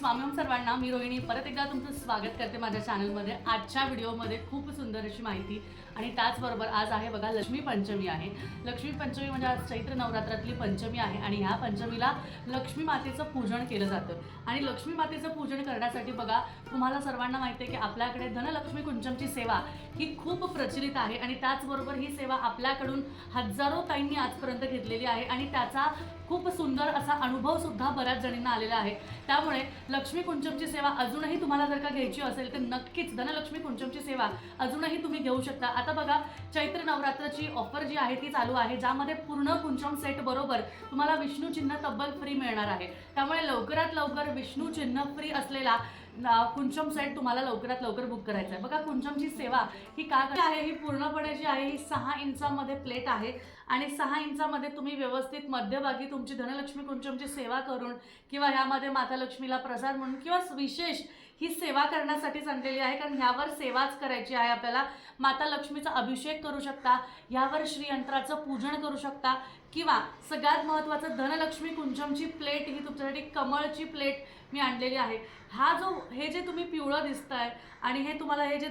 स्वामी सर्वांना मी रोहिणी. परत एकदा तुमचं स्वागत करते माझ्या चॅनलमध्ये आजच्या व्हिडिओमध्ये खूप सुंदर अशी माहिती आणि त्याचबरोबर आज आहे बघा लक्ष्मी पंचमी आहे. लक्ष्मी पंचमी म्हणजे आज चैत्र नवरात्रातली पंचमी आहे आणि ह्या पंचमीला लक्ष्मी मातेचं पूजन केलं जातं. आणि लक्ष्मी मातेचं पूजन करण्यासाठी बघा तुम्हाला सर्वांना माहिती आहे की आपल्याकडे धनलक्ष्मी कुंचमची सेवा ही खूप प्रचलित आहे आणि त्याचबरोबर ही सेवा आपल्याकडून हजारो ताईंनी आजपर्यंत घेतलेली आहे आणि त्याचा खूप सुंदर असा अनुभव सुद्धा बऱ्याच जणींना आलेला आहे. त्यामुळे लक्ष्मी कुंचमची सेवा अजूनही तुम्हाला जर का घ्यायची असेल तर नक्कीच धनलक्ष्मी कुंचमची सेवा अजूनही तुम्ही घेऊ शकता. आता बघा चैत्र नवरात्राची ऑफर जी आहे ती चालू आहे ज्यामध्ये पूर्ण कुंचम सेट बरोबर तुम्हाला विष्णू चिन्ह तब्बल फ्री मिळणार आहे. त्यामुळे लवकरात लवकर विष्णू चिन्ह फ्री असलेला कुंचम सेट तुम्हाला लवकरात लवकर बुक करायचा आहे बघा कुंचमची सेवा ही का आहे? ही पूर्णपणे जी आहे ही सहा इंचामध्ये प्लेट आहे. आणि सहा इंचामध्ये तुम्ही व्यवस्थित मध्यभागी तुमची धनलक्ष्मी कुंचमची सेवा करून किंवा ह्यामध्ये माता लक्ष्मीला प्रसाद म्हणून किंवा विशेष ही सेवा करण्यासाठीच आणलेली आहे. कारण ह्यावर सेवाच करायची आहे आपल्याला. माता लक्ष्मीचा अभिषेक करू शकता. ह्यावर श्रीयंत्राचं पूजन करू शकता. किंवा सगळ्यात महत्त्वाचं धनलक्ष्मी कुंचमची प्लेट ही तुमच्यासाठी कमळची प्लेट मी आणलेली आहे. हा जो हे जे तुम्ही पिवळं दिसतंय आणि हे तुम्हाला हे जे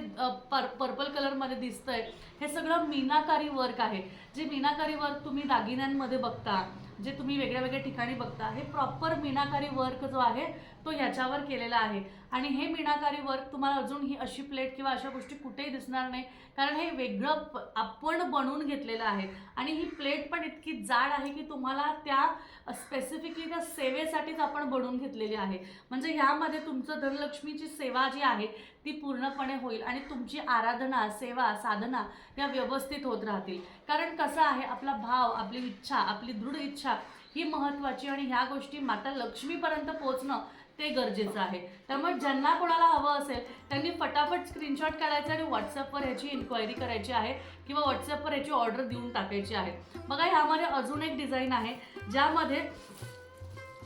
पर पर्पल कलरमध्ये दिसतंय हे सगळं मीनाकारी वर्क आहे. जे मीनाकारी वर्क तुम्ही दागिन्यांमध्ये बघता जे तुम्ही वेगळ्या वेगळ्या ठिकाणी बघता हे प्रॉपर मीनाकारी वर्क जो आहे तो ह्याच्यावर केलेला आहे. आणि हे मीनाकारी वर्क तुम्हाला अजून ही अशी प्लेट किंवा अशा गोष्टी कुठेही दिसणार नाही. कारण हे वेगळं आपण बनवून घेतलेलं आहे. आणि ही प्लेट पण इतकी जाड आहे की तुम्हाला त्या स्पेसिफिकली त्या सेवेसाठीच आपण बनवून घेतलेली आहे. म्हणजे ह्यामध्ये तुमचं धनलक्ष्मीची सेवा जी आहे ती पूर्णपणे होईल आणि तुमची आराधना सेवा साधना या व्यवस्थित होत राहतील. कारण कसं आहे आपला भाव आपली इच्छा आपली दृढ इच्छा ही महत्त्वाची आणि ह्या गोष्टी माता लक्ष्मीपर्यंत पोहोचणं ते गरजेचं आहे. त्यामुळे ज्यांना कोणाला हवं असेल त्यांनी फटाफट स्क्रीनशॉट काढायचा आणि व्हॉट्सअपवर ह्याची इन्क्वायरी करायची आहे किंवा व्हॉट्सअपवर ह्याची ऑर्डर देऊन टाकायची आहे. बघा ह्यामध्ये अजून एक डिझाईन आहे ज्यामध्ये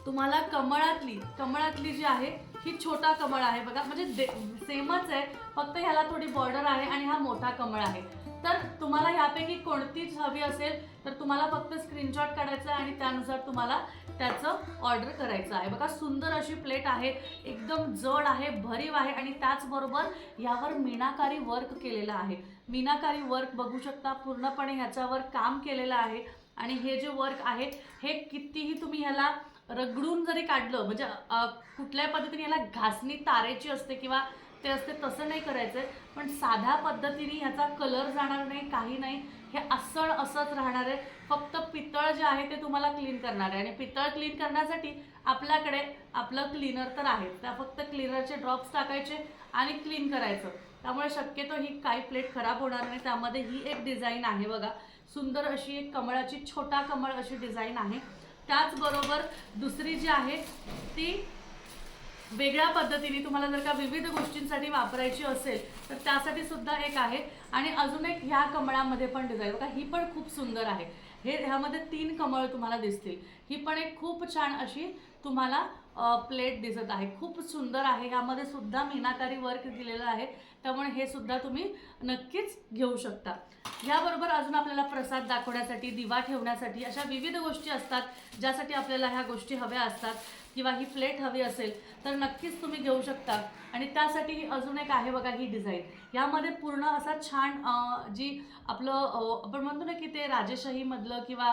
तुम्हाला कमळातली कमळातली जी आहे ही छोटा कमळ आहे. बघा म्हणजे दे सेमच आहे फक्त ह्याला थोडी बॉर्डर आहे आणि हा मोठा कमळ आहे. तर तुम्हाला ह्यापैकी कोणतीच हवी असेल तर तुम्हाला फक्त स्क्रीनशॉट काढायचा आहे आणि त्यानुसार तुम्हाला त्याचं ऑर्डर करायचं आहे. बघा सुंदर अशी प्लेट आहे एकदम जड आहे भरीव आहे आणि त्याचबरोबर यावर मीनाकारी वर्क केलेलं आहे. मीनाकारी वर्क बघू शकता पूर्णपणे ह्याच्यावर काम केलेलं आहे आणि हे जे वर्क आहे हे कितीही तुम्ही ह्याला रगडून जरी काढलं म्हणजे कुठल्याही पद्धतीने ह्याला घासणी तारेची असते किंवा ते असते तसं नाही करायचं आहे पण साध्या पद्धतीने ह्याचा कलर जाणार नाही काही नाही. हे असण असंच राहणार आहे. फक्त पितळ जे आहे ते तुम्हाला क्लीन करणार आहे. आणि पितळ क्लीन करण्यासाठी आपल्याकडे आपलं क्लीनर तर आहे त्या फक्त क्लीनरचे ड्रॉप्स टाकायचे आणि क्लीन करायचं. त्यामुळे शक्यतो ही काही प्लेट खराब होणार नाही. त्यामध्ये ही एक डिझाईन आहे बघा. सुंदर अशी एक कमळाची छोटा कमळ अशी डिझाईन आहे. त्याचबरोबर दुसरी जी आहे ती वेगळ्या पद्धतीने तुम्हाला जर का विविध गोष्टींसाठी वापरायची असेल तर त्यासाठी सुद्धा एक आहे. आणि अजून एक ह्या कमळामध्ये पण डिझाईन बघा ही पण खूप सुंदर आहे. हे ह्यामध्ये तीन कमळ तुम्हाला दिसतील. ही पण एक खूप छान अशी तुम्हाला प्लेट दिसत आहे. खूप सुंदर आहे. ह्यामध्ये सुद्धा मीनाकारी वर्क दिलेलं आहे. त्यामुळे हे सुद्धा तुम्ही नक्कीच घेऊ शकता. ह्याबरोबर अजून आपल्याला प्रसाद दाखवण्यासाठी दिवा ठेवण्यासाठी अशा विविध गोष्टी असतात ज्यासाठी आपल्याला ह्या गोष्टी हव्या असतात किंवा ही प्लेट हवी असेल तर नक्कीच तुम्ही घेऊ शकता. आणि त्यासाठी अजून एक आहे बघा ही डिझाईन. यामध्ये पूर्ण असा छान जी आपलं आपण म्हणतो ना की ते राजेशाहीमधलं किंवा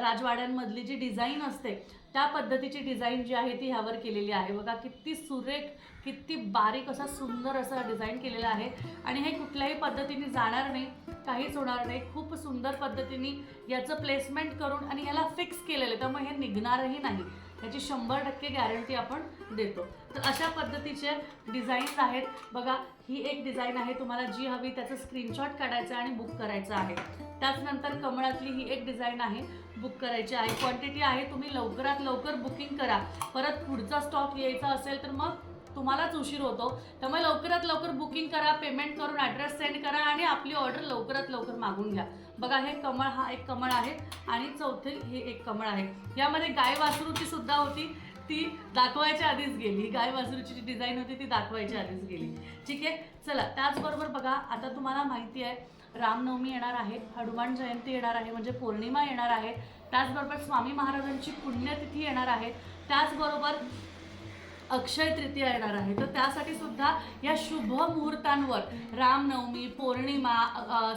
राजवाड्यांमधली जी डिझाईन असते त्या पद्धतीची डिझाईन जी आहे ती ह्यावर केलेली आहे. बघा किती सुरेख किती बारीक असा सुंदर असा डिझाईन केलेला आहे. आणि हे कुठल्याही पद्धतीने जाणार नाही काहीच होणार नाही. खूप सुंदर पद्धतीने याचं प्लेसमेंट करून आणि याला फिक्स केलेलं आहे. त्यामुळे हे निघणारही नाही. याची शंभर टक्के गॅरंटी आपण देतो. तर अशा पद्धतीचे डिझाईन्स आहेत. बघा ही एक डिझाईन आहे. तुम्हाला जी हवी त्याचं स्क्रीनशॉट काढायचं आणि बुक करायचं आहे. त्याचनंतर कमळातली ही एक डिझाईन आहे. बुक करायची आहे. क्वांटिटी आहे तुम्ही लवकरात लवकर बुकिंग करा. परत पुढचा स्टॉक यायचा असेल तर मग तुम्हालाच उशीर होतो. त्यामुळे लवकरात लवकर बुकिंग करा पेमेंट करून ॲड्रेस सेंड करा आणि आपली ऑर्डर लवकरात लवकर मागून घ्या. बघा हे कमळ हा एक कमळ आहे आणि चौथे हे एक कमळ आहे. यामध्ये गाय वासरूची सुद्धा होती. ती दाखवायच्या आधीच गेली. गाय वासरूची जी डिझाईन होती ती दाखवायच्या आधीच गेली. ठीक आहे? चला त्याचबरोबर बघा आता तुम्हाला माहिती आहे रामनवमी येणार आहे हनुमान जयंती येणार आहे म्हणजे पौर्णिमा येणार आहे. त्याचबरोबर स्वामी महाराजांची पुण्यतिथी येणार आहे. त्याचबरोबर अक्षय तृतीया येणार आहे. तर त्यासाठी सुद्धा या शुभ मुहूर्तांवर रामनवमी पौर्णिमा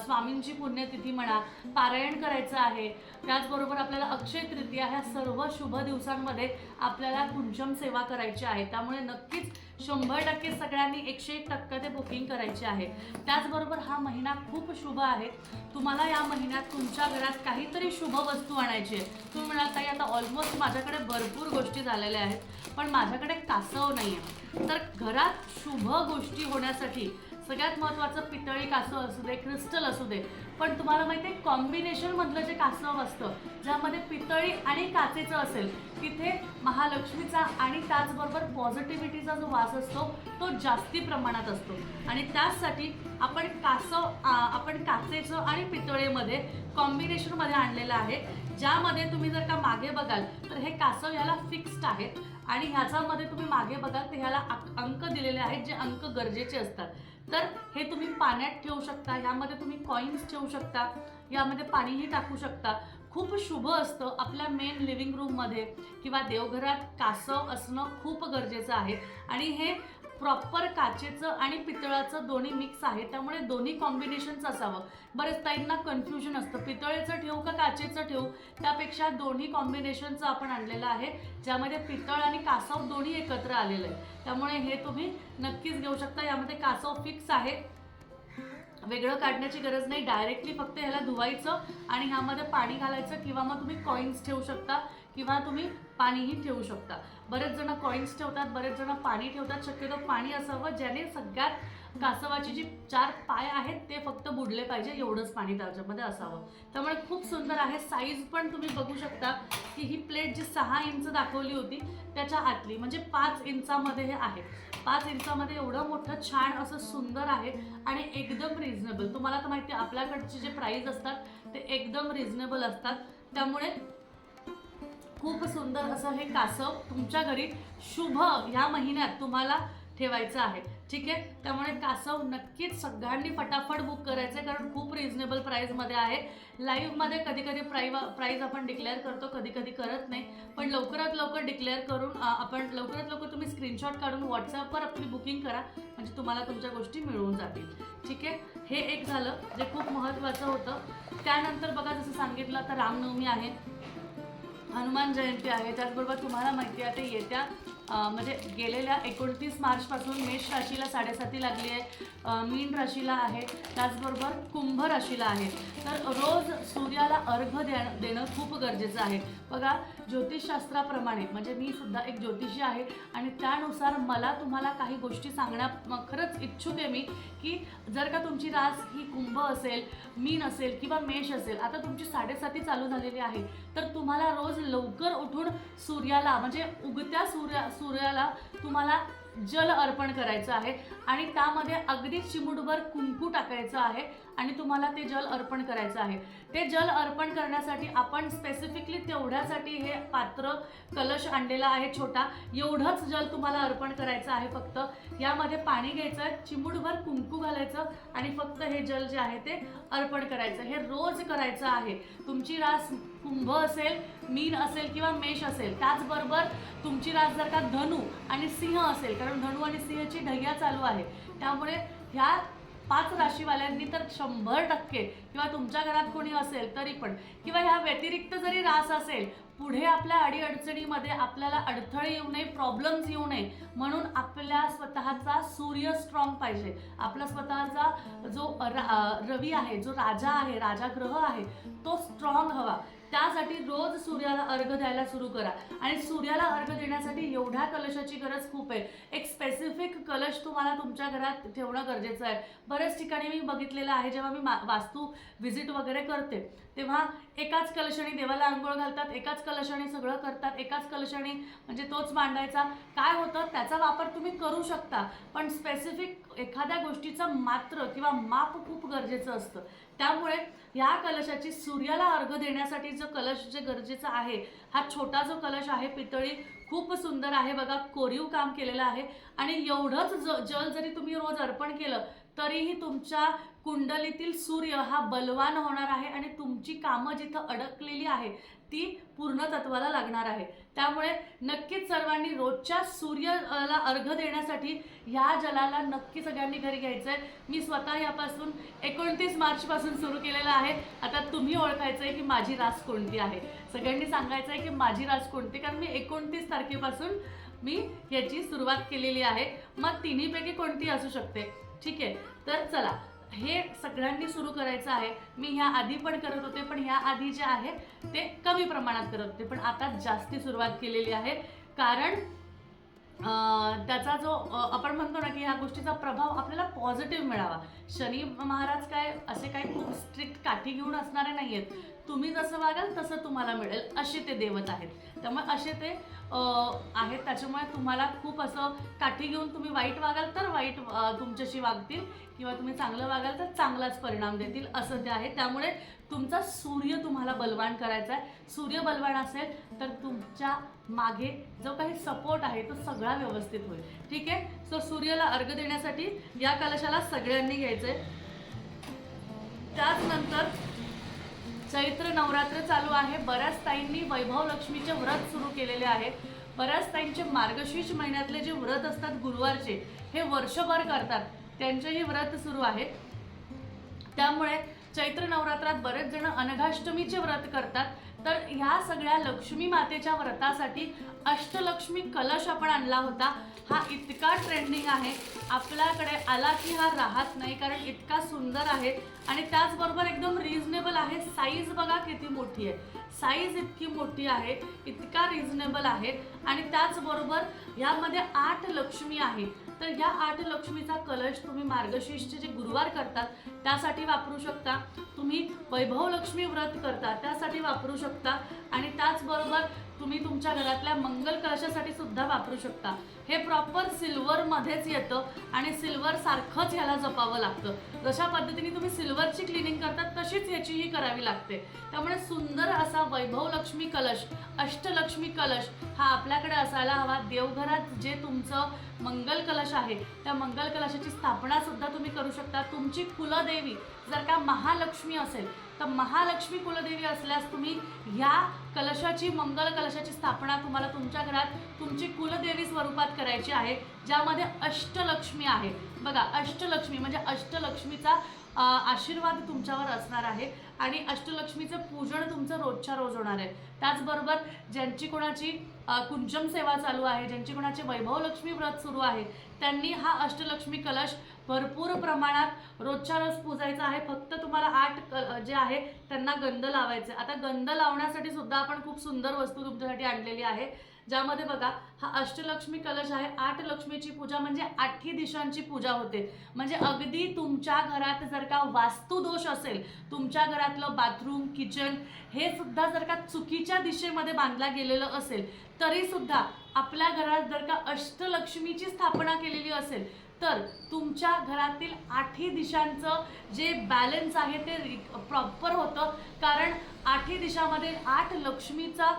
स्वामींची पुण्यतिथी म्हणा पारायण करायचं आहे. त्याचबरोबर आपल्याला अक्षय तृतीया ह्या सर्व शुभ दिवसांमध्ये आपल्याला कुंचम सेवा करायची आहे. त्यामुळे नक्कीच शंभर टक्के सगळ्यांनी एकशे एक टक्के ते बुकिंग करायचे आहे. त्याचबरोबर हा महिना खूप शुभ आहे. तुम्हाला या महिन्यात तुमच्या घरात काहीतरी शुभ वस्तू आणायची आहे. तुम्ही म्हणाल काही आता ऑलमोस्ट माझ्याकडे भरपूर गोष्टी झालेल्या आहेत पण माझ्याकडे कासव नाही आहे तर घरात शुभ गोष्टी होण्यासाठी सगळ्यात महत्त्वाचं पितळी कासव असू दे क्रिस्टल असू दे. पण तुम्हाला माहिती आहे कॉम्बिनेशनमधलं जे कासव असतं ज्यामध्ये पितळी आणि काचेचं असेल तिथे महालक्ष्मीचा आणि त्याचबरोबर पॉझिटिव्हिटीचा जो वास असतो तो जास्ती प्रमाणात असतो. आणि त्याचसाठी आपण कासव आपण काचेचं आणि पितळेमध्ये कॉम्बिनेशनमध्ये आणलेलं आहे. ज्यामध्ये तुम्ही जर का मागे बघाल तर हे कासव ह्याला फिक्स्ड आहेत. आणि ह्याच्यामध्ये तुम्ही मागे बघाल तर ह्याला अंक दिलेले आहेत जे अंक गरजेचे असतात. तर हे तुम्ही पाण्यात ठेवू शकता यामध्ये तुम्ही कॉईन्स ठेवू शकता यामध्ये पाणीही टाकू शकता. खूप शुभ असतं आपल्या मेन लिव्हिंग रूममध्ये किंवा देवघरात कासव असणं खूप गरजेचं आहे. आणि हे प्रॉपर काचेचं आणि पितळाचं दोन्ही मिक्स आहे. त्यामुळे दोन्ही कॉम्बिनेशनचं असावं. बरेच ताईंना कन्फ्युजन असतं. पितळेचं ठेवू का काचेचं ठेवू? त्यापेक्षा दोन्ही कॉम्बिनेशनचं आपण आणलेलं आहे. ज्यामध्ये पितळ आणि कासव दोन्ही एकत्र आलेलं आहे. त्यामुळे हे तुम्ही नक्कीच घेऊ शकता. यामध्ये कासव फिक्स आहे. वेगळं काढण्याची गरज नाही. डायरेक्टली फक्त ह्याला धुवायचं आणि ह्यामध्ये पाणी घालायचं किंवा मग तुम्ही कॉईन्स ठेवू शकता. किंवा तुम्ही पाणीही ठेवू शकता. बरेच जण कॉईन्स ठेवतात बरेच जण पाणी ठेवतात. शक्यतो पाणी असावं ज्याने सगळ्यात कासवाची जी चार पाय आहेत ते फक्त बुडले पाहिजे एवढंच पाणी त्याच्यामध्ये असावं. त्यामुळे खूप सुंदर आहे. साईज पण तुम्ही बघू शकता की ही प्लेट जी सहा इंच दाखवली होती त्याच्या आतली म्हणजे पाच इंचामध्ये हे आहे. पाच इंचामध्ये एवढं मोठं छान असं सुंदर आहे आणि एकदम रिझनेबल तुम्हाला तर माहिती आहे आपल्याकडचे जे प्राईज असतात ते एकदम रिझनेबल असतात. त्यामुळे खूप सुंदर असं हे कासव तुमच्या घरी शुभ ह्या महिन्यात तुम्हाला ठेवायचं आहे. ठीक आहे? त्यामुळे कासव नक्कीच सगळ्यांनी फटाफट बुक करायचं आहे कारण खूप रिझनेबल प्राईजमध्ये आहे. लाईव्हमध्ये कधी कधी प्राई प्राईज आपण डिक्लेअर करतो कधी कधी करत नाही. पण लवकरात लवकर डिक्लेअर करून आपण लवकरात लवकर तुम्ही स्क्रीनशॉट काढून व्हॉट्सअपवर आपली बुकिंग करा म्हणजे तुम्हाला तुमच्या गोष्टी मिळून जातील. ठीक आहे? हे एक झालं जे खूप महत्त्वाचं होतं. त्यानंतर बघा जसं सांगितलं आता रामनवमी आहे. हनुमान जयंती आहे. त्याचबरोबर तुम्हाला माहिती आहे ते येत्या म्हणजे गेलेल्या एकोणतीस मार्चपासून मेष राशीला साडेसाती लागली आहे. मीन राशीला आहे. त्याचबरोबर कुंभ राशीला आहे. तर रोज सूर्याला अर्घ देणं देणं खूप गरजेचं आहे. बघा ज्योतिषशास्त्राप्रमाणे म्हणजे मी सुद्धा एक ज्योतिषी आहे आणि त्यानुसार मला तुम्हाला काही गोष्टी सांगण्या खरंच इच्छुक आहे मी की जर का तुमची रास ही कुंभ असेल मीन असेल किंवा मेष असेल आता तुमची साडेसाती चालू झालेली आहे तर तुम्हाला रोज लवकर उठून सूर्याला म्हणजे उगत्या सूर्या सूर्याला तुम्हाला जल अर्पण करायचं आहे आणि त्यामध्ये अगदी चिमुटभर कुंकू टाकायचं आहे. आणि तुम्हाला ते जल अर्पण करायचं आहे. ते जल अर्पण करण्यासाठी आपण स्पेसिफिकली तेवढ्यासाठी हे पात्र कलश आणलेला आहे छोटा. एवढंच जल तुम्हाला अर्पण करायचं आहे फक्त. यामध्ये पाणी घ्यायचं आहे चिमुटभर कुंकू घालायचं आणि फक्त हे जल जे आहे ते अर्पण करायचं. हे रोज करायचं आहे. तुमची रास कुंभ असेल मीन असेल किंवा मेष असेल त्याचबरोबर तुमची रास जर का धनु आणि सिंह असेल कारण धनु आणि सिंहची ढग्या चालू आहे. त्यामुळे ह्या पाच राशीवाल्यांनी तर शंभर टक्के किंवा तुमच्या घरात कोणी असेल तरी पण किंवा ह्या व्यतिरिक्त जरी रास असेल पुढे आपल्या अडीअडचणीमध्ये आपल्याला अडथळे येऊ नये प्रॉब्लेम्स येऊ नये म्हणून आपल्या स्वतःचा सूर्य स्ट्रॉंग पाहिजे. आपला स्वतःचा जो रा- रवी आहे जो राजा आहे राजा ग्रह आहे तो स्ट्रॉंग हवा. त्यासाठी रोज सूर्याला अर्घ द्यायला सुरू करा. आणि सूर्याला अर्घ देण्यासाठी एवढ्या कलशाची गरज खूप आहे. एक स्पेसिफिक कलश तुम्हाला तुमच्या घरात ठेवणं गरजेचं आहे. बऱ्याच ठिकाणी मी बघितलेलं आहे जेव्हा मी मा- वास्तू व्हिजिट वगैरे करते तेव्हा एकाच कलशाने देवाला आंघोळ घालतात एकाच कलशाने सगळं करतात एकाच कलशाने म्हणजे तोच मांडायचा. काय होतं त्याचा वापर तुम्ही करू शकता पण स्पेसिफिक एखाद्या गोष्टीचं मात्र किंवा माप खूप गरजेचं असतं. त्यामुळे ह्या कलशाची सूर्याला अर्घ देण्यासाठी जो कलश जे गरजेचं आहे हा छोटा जो कलश आहे पितळी खूप सुंदर आहे बघा कोरीव काम केलेलं आहे. आणि एवढंच ज जल जरी तुम्ही रोज अर्पण केलं तरीही तुमच्या कुंडलीतील सूर्य हा बलवान होणार आहे आणि तुमची कामं जिथं अडकलेली आहे ती पूर्ण तत्वाला लागणार आहे. त्यामुळे नक्कीच सर्वांनी रोजच्या सूर्याला अर्घ देण्यासाठी ह्या जलाला नक्की सगळ्यांनी घरी घ्यायचं आहे मी स्वतः यापासून एकोणतीस मार्चपासून सुरू केलेलं आहे. आता तुम्ही ओळखायचं आहे की माझी रास कोणती आहे. सगळ्यांनी सांगायचं आहे की माझी रास कोणती कारण मी एकोणतीस तारखेपासून मी याची सुरुवात केलेली आहे. मग तिन्हीपैकी कोणती असू शकते? ठीक आहे? तर चला हे सगळ्यांनी सुरू करायचं आहे. मी ह्या आधी पण करत होते पण ह्या आधी जे आहे ते कमी प्रमाणात करत होते पण आता जास्ती सुरुवात केलेली आहे. कारण त्याचा जो आपण म्हणतो ना की ह्या गोष्टीचा प्रभाव आपल्याला पॉझिटिव्ह मिळावा. शनी महाराज काय असे काही खूप स्ट्रिक्ट काठी घेऊन असणारे नाही आहेत तुम्ही जसं वागाल तसं तुम्हाला मिळेल. असे ते देवत आहेत. त्यामुळे असे ते आहेत. त्याच्यामुळे तुम्हाला खूप असं काठी घेऊन तुम्ही वाईट वागाल तर वाईट तुमच्याशी वागतील. किंवा तुम्ही चांगलं वागाल तर चांगलाच परिणाम देतील. असं ते आहे. त्यामुळे तुमचा सूर्य तुम्हाला बलवान करायचा आहे. सूर्य बलवान असेल तर तुमच्या मागे जो काही सपोर्ट आहे तो सगळा व्यवस्थित होईल. ठीक आहे? सो सूर्याला अर्घ देण्यासाठी या कलशाला सगळ्यांनी घ्यायचं आहे त्याचनंतर चैत्र नवरात्र चालू आहे. बऱ्याच ताईंनी वैभव लक्ष्मीचे व्रत सुरू केलेले आहे बऱ्याच ताईंचे मार्गशीर्ष महिन्यातले जे व्रत असतात गुरुवारचे हे वर्षभर करतात. त्यांचेही व्रत सुरू आहे त्यामुळे चैत्र नवरात्रात बरेच जण अनघाष्टमीचे व्रत करतात. तर ह्या सगळ्या लक्ष्मी मातेच्या व्रतासाठी अष्टलक्ष्मी कलश आपण आणला होता. हा इतका ट्रेंडिंग आहे. आपल्याकडे आला की हा राहत नाही कारण इतका सुंदर आहे. आणि त्याचबरोबर एकदम रिझनेबल आहे. साईज बघा किती मोठी आहे. साईज इतकी मोठी आहे. इतका रिझनेबल आहे. आणि त्याचबरोबर यामध्ये आठ लक्ष्मी आहे तर या आठ लक्ष्मीचा कलश तुम्ही मार्गशीर्षचे जे गुरुवार करतात त्यासाठी वापरू शकता. तुम्ही वैभव लक्ष्मी व्रत करता त्यासाठी वापरू शकता. आणि त्याचबरोबर तुम्ही तुमच्या घरातल्या मंगल कलशासाठी सुद्धा वापरू शकता. हे प्रॉपर सिल्वरमध्येच येतं आणि सिल्वर सारखंच ह्याला जपावं लागतं. जशा पद्धतीने तुम्ही सिल्वरची क्लिनिंग करतात तशीच ह्याचीही करावी लागते. त्यामुळे सुंदर असा वैभव लक्ष्मी कलश अष्टलक्ष्मी कलश हा आपल्याकडे असायला हवा. देवघरात जे तुमचं मंगल कलश आहे त्या मंगल कलशाची स्थापना सुद्धा तुम्ही करू शकता. तुमची कुलदेवी जर का महालक्ष्मी असेल तर महालक्ष्मी कुलदेवी असल्यास तुम्ही ह्या कलशाची मंगल कलशाची स्थापना तुम्हाला तुमच्या घरात तुमची कुलदेवी स्वरूपात करायची आहे ज्यामध्ये अष्टलक्ष्मी आहे. बघा अष्टलक्ष्मी म्हणजे अष्टलक्ष्मीचा आशीर्वाद तुमच्यावर असणार आहे आणि अष्टलक्ष्मीचं पूजन तुमचं रोजच्या रोज होणार आहे. त्याचबरोबर ज्यांची कोणाची कुंजम कुंचम सेवा चालू आहे ज्यांची कोणाचे वैभव लक्ष्मी व्रत सुरू आहे त्यांनी हा अष्टलक्ष्मी कलश भरपूर प्रमाणात रोजच्या रोज पूजायचा आहे. फक्त तुम्हाला आठ क- जे आहे त्यांना गंध लावायचे आता गंध लावण्यासाठी सुद्धा आपण खूप सुंदर वस्तू तुमच्यासाठी आणलेली आहे. ज्यामध्ये बघा हा अष्टलक्ष्मी कलश आहे. आठ लक्ष्मीची पूजा म्हणजे आठही दिशांची पूजा होते. म्हणजे अगदी तुमच्या घरात जर का वास्तुदोष असेल तुमच्या घरातलं बाथरूम किचन हे सुद्धा जर का चुकीच्या दिशेमध्ये बांधला गेलेलं असेल तरीसुद्धा आपल्या घरात जर का अष्टलक्ष्मीची स्थापना केलेली असेल तर तुमच्या घरातील आठही दिशांचं जे बॅलन्स आहे ते प्रॉपर होतं. कारण आठही दिशामध्ये आठ लक्ष्मीचा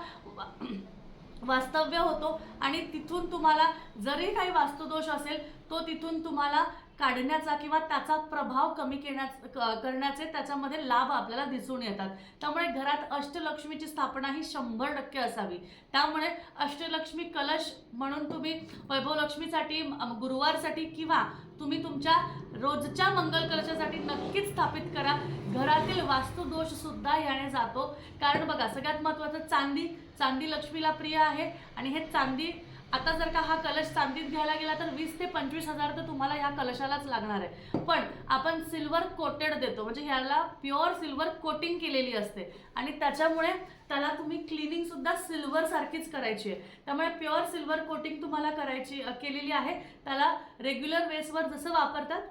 वास्तव्य होतो. आणि तिथून तुम्हाला जरी काही वास्तुदोष असेल तो तिथून तुम्हाला काढण्याचा किंवा त्याचा प्रभाव कमी करण्याच क- करण्याचे त्याच्यामध्ये लाभ आपल्याला दिसून येतात. त्यामुळे घरात अष्टलक्ष्मीची स्थापना ही शंभर टक्के असावी. त्यामुळे अष्टलक्ष्मी कलश म्हणून तुम्ही वैभवलक्ष्मीसाठी गुरुवारसाठी किंवा तुम्ही तुमच्या रोजच्या मंगल कलशासाठी नक्कीच स्थापित करा. घरातील वास्तुदोष सुद्धा याने जातो. कारण बघा सगळ्यात महत्त्वाचं चांदी. चांदी लक्ष्मीला प्रिय आहे. आणि हे चांदी आता जर का हा कलश चांदीत घ्यायला गेला तर वीस ते पंचवीस हजार तर तुम्हाला ह्या कलशालाच लागणार आहे. पण आपण सिल्वर कोटेड देतो. म्हणजे ह्याला प्युअर सिल्वर कोटिंग केलेली असते. आणि त्याच्यामुळे त्याला तुम्ही क्लिनिंग सुद्धा सिल्वर सारखीच करायची आहे. त्यामुळे प्युअर सिल्वर कोटिंग तुम्हाला करायची केलेली आहे. त्याला रेग्युलर बेसवर जसं वापरतात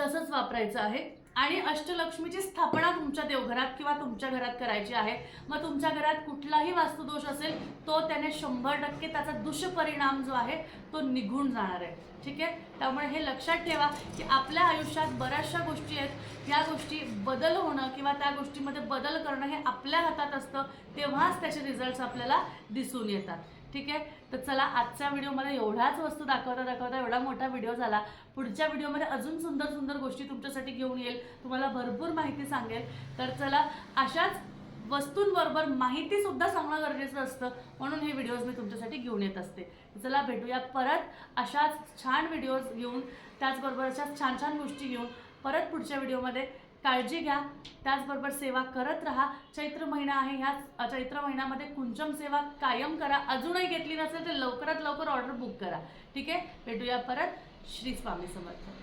तसंच वापरायचं आहे. आणि अष्टलक्ष्मीची स्थापना तुमच्या देवघरात किंवा तुमच्या घरात करायची आहे. मग तुमच्या घरात कुठलाही वास्तुदोष असेल तो त्याने शंभर टक्के त्याचा दुष्परिणाम जो आहे तो निघून जाणार आहे. ठीक आहे? त्यामुळे हे लक्षात ठेवा की आपल्या आयुष्यात बऱ्याचशा गोष्टी आहेत. या गोष्टी बदल होणं किंवा त्या गोष्टीमध्ये बदल करणं हे आपल्या हातात असतं तेव्हाच त्याचे रिझल्ट्स आपल्याला दिसून येतात. ठीक आहे? तर चला आजच्या व्हिडिओमध्ये एवढ्याच वस्तू दाखवता दाखवता एवढा मोठा व्हिडिओ झाला. पुढच्या व्हिडिओमध्ये अजून सुंदर सुंदर गोष्टी तुमच्यासाठी घेऊन येईल. तुम्हाला भरपूर माहिती सांगेल. तर चला अशाच वस्तूंबरोबर माहितीसुद्धा सांगणं गरजेचं असतं. म्हणून हे व्हिडिओज मी तुमच्यासाठी घेऊन येत असते. चला भेटूया परत अशाच छान व्हिडिओज घेऊन त्याचबरोबर अशाच छान छान गोष्टी घेऊन परत पुढच्या व्हिडिओमध्ये. काळजी घ्या. त्याचबरोबर सेवा करत राहा. चैत्र महिना आहे. ह्या चैत्र महिन्यामध्ये कुंचम सेवा कायम करा. अजूनही घेतली नसेल तर लवकरात लवकर ऑर्डर बुक करा. ठीक आहे? भेटूया परत. श्री स्वामी समर्थ.